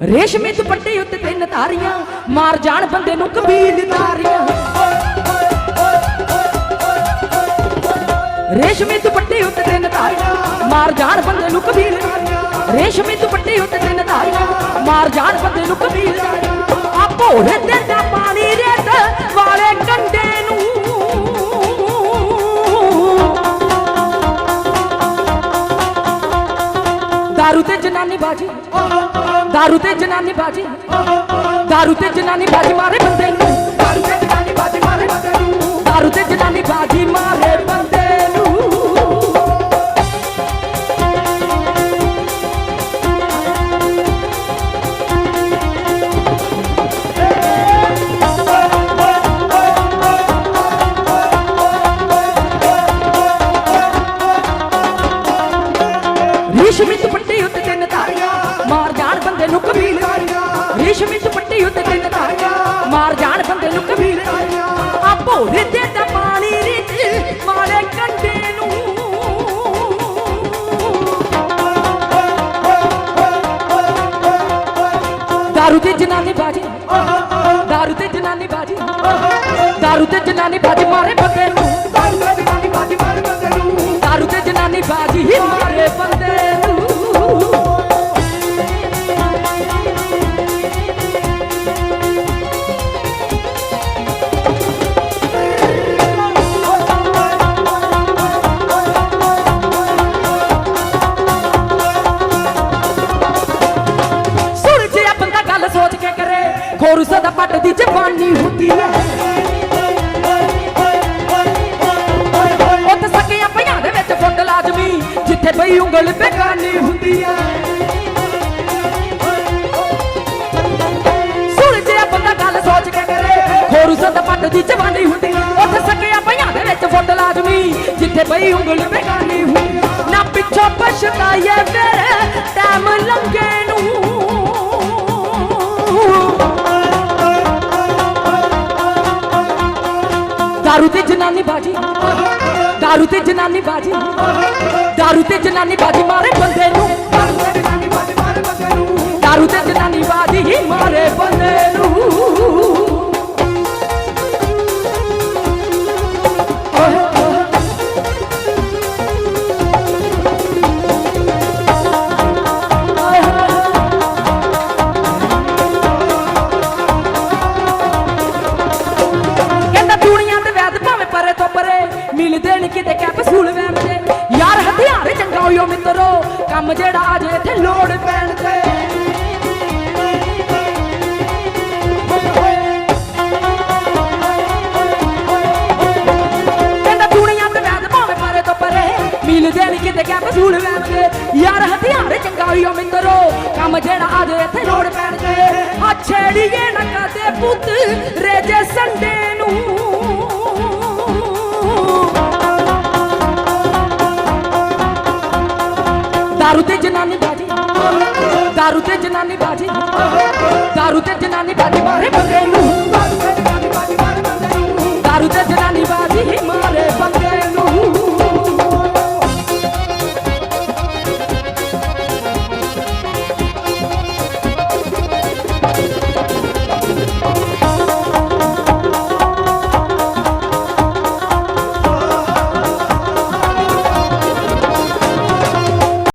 ਰੇਸ਼ਮੀ ਦੁਪੱਟੇ ਉੱਤੇ ਤਿੰਨ ਤਾਰੀਆਂ ਮਾਰ ਜਾਣ ਬੰਦੇ ਨੂੰ ਕਬੀਲ ਤਾਰੀਆਂ ਰੇਸ਼ਮੀ ਦੁਪੱਟੇ ਉੱਤੇ ਤਿੰਨ ਤਾਰੀਆਂ ਮਾਰ ਜਾਣ ਬੰਦੇ ਨੂੰ ਕਬੀਲ ਰੇਸ਼ਮੀ ਦੁਪੱਟੇ ਉੱਤੇ ਤਿੰਨ ਧਾਰੀਆਂ, ਮਾਰ ਜਾਣ ਬੰਦੇ ਨੂੰ ਕਬੀਲ ਤਾਰੀਆਂ ਆ ਭੋਰੇ ਤੇ ਦਾ ਪਾਣੀ ਰੇਤ, ਵਾਲੇ ਕੰਡੇ ਜਨਾਨੀ ਬਾਜੀ। ਦਾਰੂ ਤੇ ਜਨਾਨੀ ਬਾਜੀ। ਦਾਰੂ ਤੇ ਜਨਾਨੀ ਬਾਜੀ ਮਾਰੇ ਬੰਦੇ ਨੂੰ। ਮਾਰ ਜਾਣ ਬੰਦੇ ਨੂੰ ਕਬੀਲ ਆ ਭੋਰੇ ਤੇ ਦਾ ਪਾਣੀ ਰਿੱਝ ਮਾਰੇ ਕੰਡੇ ਨੂੰ। ਦਾਰੂ ਤੇ ਜਨਾਨੀ ਬਾਜੀ। ਦਾਰੂ ਤੇ ਜਨਾਨੀ ਬਾਜੀ। ਦਾਰੂ ਤੇ ਜਨਾਨੀ ਬਾਜੀ। ਖੋਰੂ ਦੀ ਜ਼ਬਾਨੀ ਹੁੰਦੀ ਹੈ। ਉੱਤ ਸਕੀਆਂ ਪਈਆਂ ਦੇ ਵਿੱਚ ਫੁੱਟ ਲਾਜ਼ਮੀ, ਜਿੱਥੇ ਪਈ ਉਂਗਲ ਬੇਗਾਨੀ ਹੁੰਦੀ ਹੈ। ਸੁਣ ਬੰਦਾ ਗੱਲ ਸੋਚ ਕੇ ਕਰੇ ਖੋਰੂ ਸਦਾ ਪੱਟ ਦੀ ਜ਼ਬਾਨੀ ਹੁੰਦੀ ਉੱਥੇ ਉੱਤ ਸਕੀਆਂ ਪਈਆਂ ਦੇ ਵਿੱਚ ਫੁੱਟ ਲਾਜ਼ਮੀ, ਜਿੱਥੇ ਪਈ ਉਂਗਲ ਬੇਗਾਨੀ ਹੁੰਦੀ ਨਾ ਪਿੱਛੋਂ ਪਛਤਾਏ ਦਾਰੂ ਤੇ ਜਨਾਨੀ ਬਾਜੀ ਦਾਰੂ ਤੇ ਜਨਾਨੀ ਬਾਜੀ ਦਾਰੂ ਤੇ ਜਨਾਨੀ ਬਾਜੀ ਮਾਰੇ ਬੰਦੇ ਨੂੰ ਕੰਮ ਜਿਹੜਾ ਆ ਜੇ ਇੱਥੇ ਲੋੜ ਪੈਣ ਤੇ। ਮਿਲਦੇ ਨੀ ਕਿਤੇ ਕੈਪਸੂਲ ਵੈਂਦੇ ਯਾਰ ਹਥਿਆਰ ਚੰਗਾ ਹੋਇਓ ਮਿੱਤਰੋ, ਕੰਮ ਜਿਹੜਾ ਆ ਇੱਥੇ ਲੋੜ ਪੈਣ ਤੇ। ਆ ਛੇੜੀਏ ਨਾ ਕਦੇ ਪੁੱਤ, ਰੇਜੇ ਸੰਡੇ ਜਨਾਨੀ ਬਾਜੀ। ਦਾਰੂ ਤੇ ਜਨਾਨੀ ਬਾਜੀ। ਦਾਰੂ ਤੇ ਜਨਾਨੀ ਬਾਜੀ। ਮਾਰੇ ਬੰਦੇ ਨੂੰ। ਦਾਰੂ ਤੇ